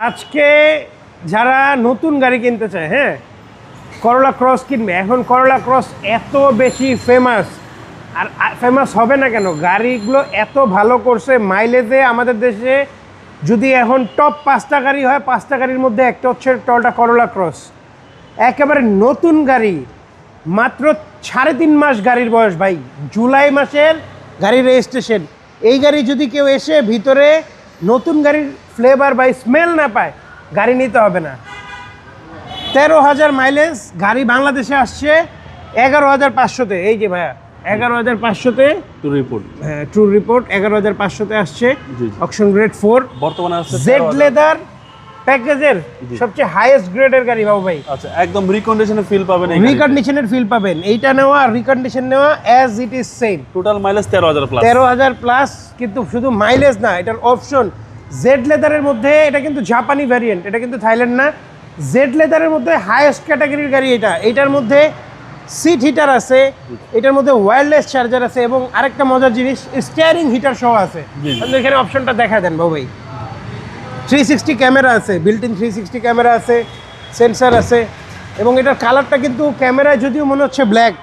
আজকে যারা নতুন গাড়ি কিনতে চায় হ্যাঁ? করলা ক্রস কিনবে। এখন করলা ক্রস এত বেশি ফেমাস আর ফেমাস হবে না কেন? গাড়িগুলো এত ভালো করছে মাইলেজে আমাদের দেশে যদি এখন টপ পাঁচটা গাড়ি হয়, পাঁচটা গাড়ির মধ্যে একটা হচ্ছে টলটা করলা ক্রস একেবারে নতুন গাড়ি, মাত্র সাড়ে তিন মাস গাড়ির বয়স ভাই। জুলাই মাসের গাড়ির রেজিস্ট্রেশন এই গাড়ি যদি কেউ এসে ভিতরে নতুন গাড়ির ফ্লেভার বা স্মেল না পায় গাড়ি নিতে হবে না। তেরো হাজার মাইলেজ গাড়ি বাংলাদেশে আসছে এগারো হাজার পাঁচশোতে। এই যে ভাইয়া এগারো হাজার পাঁচশোতে টু রিপোর্ট হ্যাঁ ট্রু রিপোর্ট এগারো হাজার পাঁচশোতে আসছে। অপশন গ্রেড ফোর বর্তমানে আছে জেড লেদার প্যাকেজের সবচেয়ে হাইয়েস্ট গ্রেডের গাড়ি বাবু ভাই। আচ্ছা একদম রিকন্ডিশনের ফিল পাবেন। রিকন্ডিশনের ফিল পাবেন। এইটা নেওয়া রিকন্ডিশন নেওয়া as it is same total mileage তেরো হাজার প্লাস তেরো হাজার প্লাস কিন্তু শুধু মাইলেজ না এটার অপশন জেড লেদারের মধ্যে এটা কিন্তু জাপানি ভ্যারিয়েন্ট এটা কিন্তু থাইল্যান্ড না। জেড লেদারের মধ্যে হায়েস্ট ক্যাটাগরির গাড়ি এটা। এটার মধ্যে সিট হিটার আছে এটার মধ্যে ওয়্যারলেস চার্জার আছে এবং আরেকটা মজার জিনিস স্টিয়ারিং হিটার সহ আছে। আপনি এখানে অপশনটা দেখা দেন বাবু ভাই। থ্রি সিক্সটি ক্যামেরা আছে built in three sixty camera আছে সেন্সার আছে এবং এটার কালারটা কিন্তু ক্যামেরায় যদিও মনে হচ্ছে ব্ল্যাক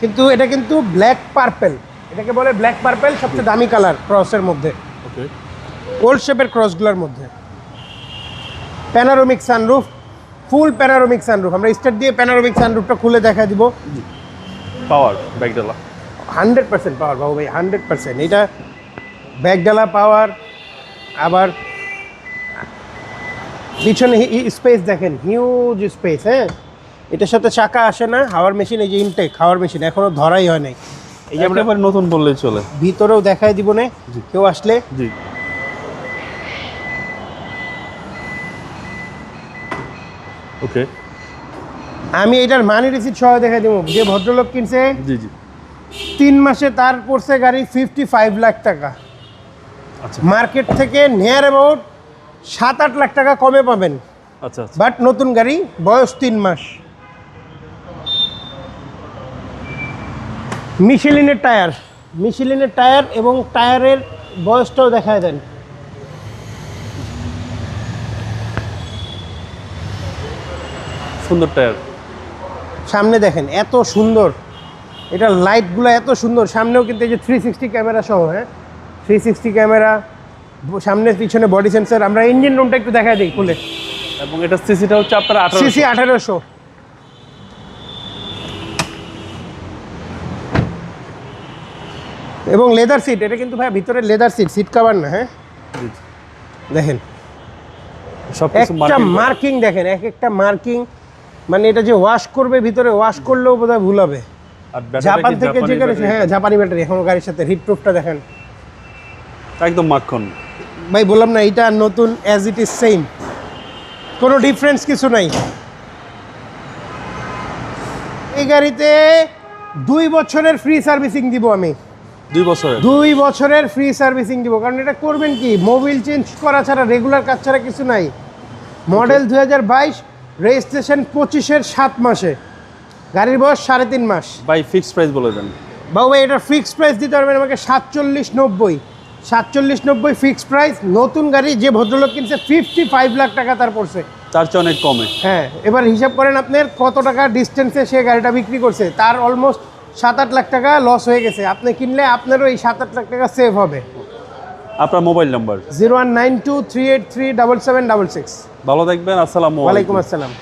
কিন্তু এটা কিন্তু ব্ল্যাক পার্পেল এটাকে বলে ব্ল্যাক পার্পেল সবচেয়ে দামি কালার ক্রসের মধ্যে। ওকে ওল্ড শেপের ক্রসগুলোর মধ্যে। Panoramic sunroof full panoramic sunroof আমরা স্টার্ট দিয়ে প্যানারোমিক সানরুফটা খুলে দেখা দিব। পাওয়ার ব্যাগডালা হান্ড্রেড পার্সেন্ট পাওয়ার বাবু ভাই হান্ড্রেড পার্সেন্ট এটা ব্যাগডালা পাওয়ার আবার পিছনে স্পেস দেখেন হিউজ স্পেস হ্যাঁ? এটার সাথে চাকা আসে না হাওয়ার মেশিন এই যে ইনটেক হাওয়ার মেশিন এখনও ধরাই হয় নাই। এই যে আমরা নতুন বললেই চলে। ভিতরেও দেখাই দিব না কেউ আসলে জি। ওকে আমি এটার মানি রিসিট সহ দেখাই দিব। যে ভদ্রলোক কিনছে জি জি। তিন মাসে তার পড়ছে গাড়ি ফিফটি ফাইভ লাখ টাকা। আচ্ছা। মার্কেট থেকে নিয়ার অ্যাবাউট সাত আট লাখ টাকা কমে পাবেন। আচ্ছা আচ্ছা। বাট নতুন গাড়ি বয়স তিন মাস। মিশেলিনের টায়ার মিশেলিনের টায়ার এবং টায়ারের বয়সটাও দেখায় দেন। সুন্দর টায়ার সামনে দেখেন এত সুন্দর। এটা লাইটগুলো এত সুন্দর। সামনেও কিন্তু এই যে থ্রি সিক্সটি ক্যামেরা সহ হ্যাঁ? থ্রি সিক্সটি ক্যামেরা সামনে পিছনে বডি সেন্সার আমরা ইঞ্জিন রুমটা একটু দেখাই দিই খুলে। এবং এটা সিসিটা হচ্ছে আপনার আঠারো সিসি আঠারোশো। এবং লেদার সিট এটা কিন্তু ভাই ভিতরে লেদার সিট সিট কাভার না হ্যাঁ? দেখেন। সব একটা মার্কিং দেখেন এক একটা মার্কিং মানে এটা যে ওয়াশ করবে ভিতরে ওয়াশ করলেও বোধহয় ভুল হবে। জাপান থেকে যে গাড়ি হ্যাঁ জাপানি ব্যাটারি এখনও গাড়ির সাথে হিট প্রুফটা দেখেন। একদম মাখন। ভাই বললাম না এটা নতুন অ্যাজ ইট ইজ সেম কোনো ডিফারেন্স কিছু নাই। এই গাড়িতে দুই বছরের ফ্রি সার্ভিসিং দিব আমি। দুই বছরের? দুই বছরের ফ্রি সার্ভিসিং দিব। কারণ এটা করবেন কি? মোবিল চেঞ্জ করা ছাড়া রেগুলার কাজ ছাড়া কিছু নাই। মডেল দু হাজার বাইশ রেজিস্ট্রেশন পঁচিশের সাত মাসে। গাড়ির বয়স সাড়ে তিন মাস। বাই ফিক্সড প্রাইস বলে দেন। বাবু ভাই এটা ফিক্সড প্রাইস দিতে পারবেন আমাকে সাতচল্লিশ নব্বই। সাতচল্লিশ নব্বই ফিক্সড প্রাইস নতুন গাড়ি যে ভদ্রলোক কিনছে ফিফটি ফাইভ লাখ টাকা তার পড়ছে। তার চেয়ে অনেক কমে। হ্যাঁ এবার হিসাব করেন আপনার কত টাকা ডিস্টেন্সে সে গাড়িটা বিক্রি করছে। তার অলমোস্ট সাত আট লাখ টাকা লস হয়ে গেছে। আপনি কিনলে আপনারও এই সাত আট লাখ টাকা সেভ হবে। আপনার mobile number zero one nine two three eight three double seven double six. ভালো থাকবেন আসসালামু ওয়ালাইকুম আসসালাম।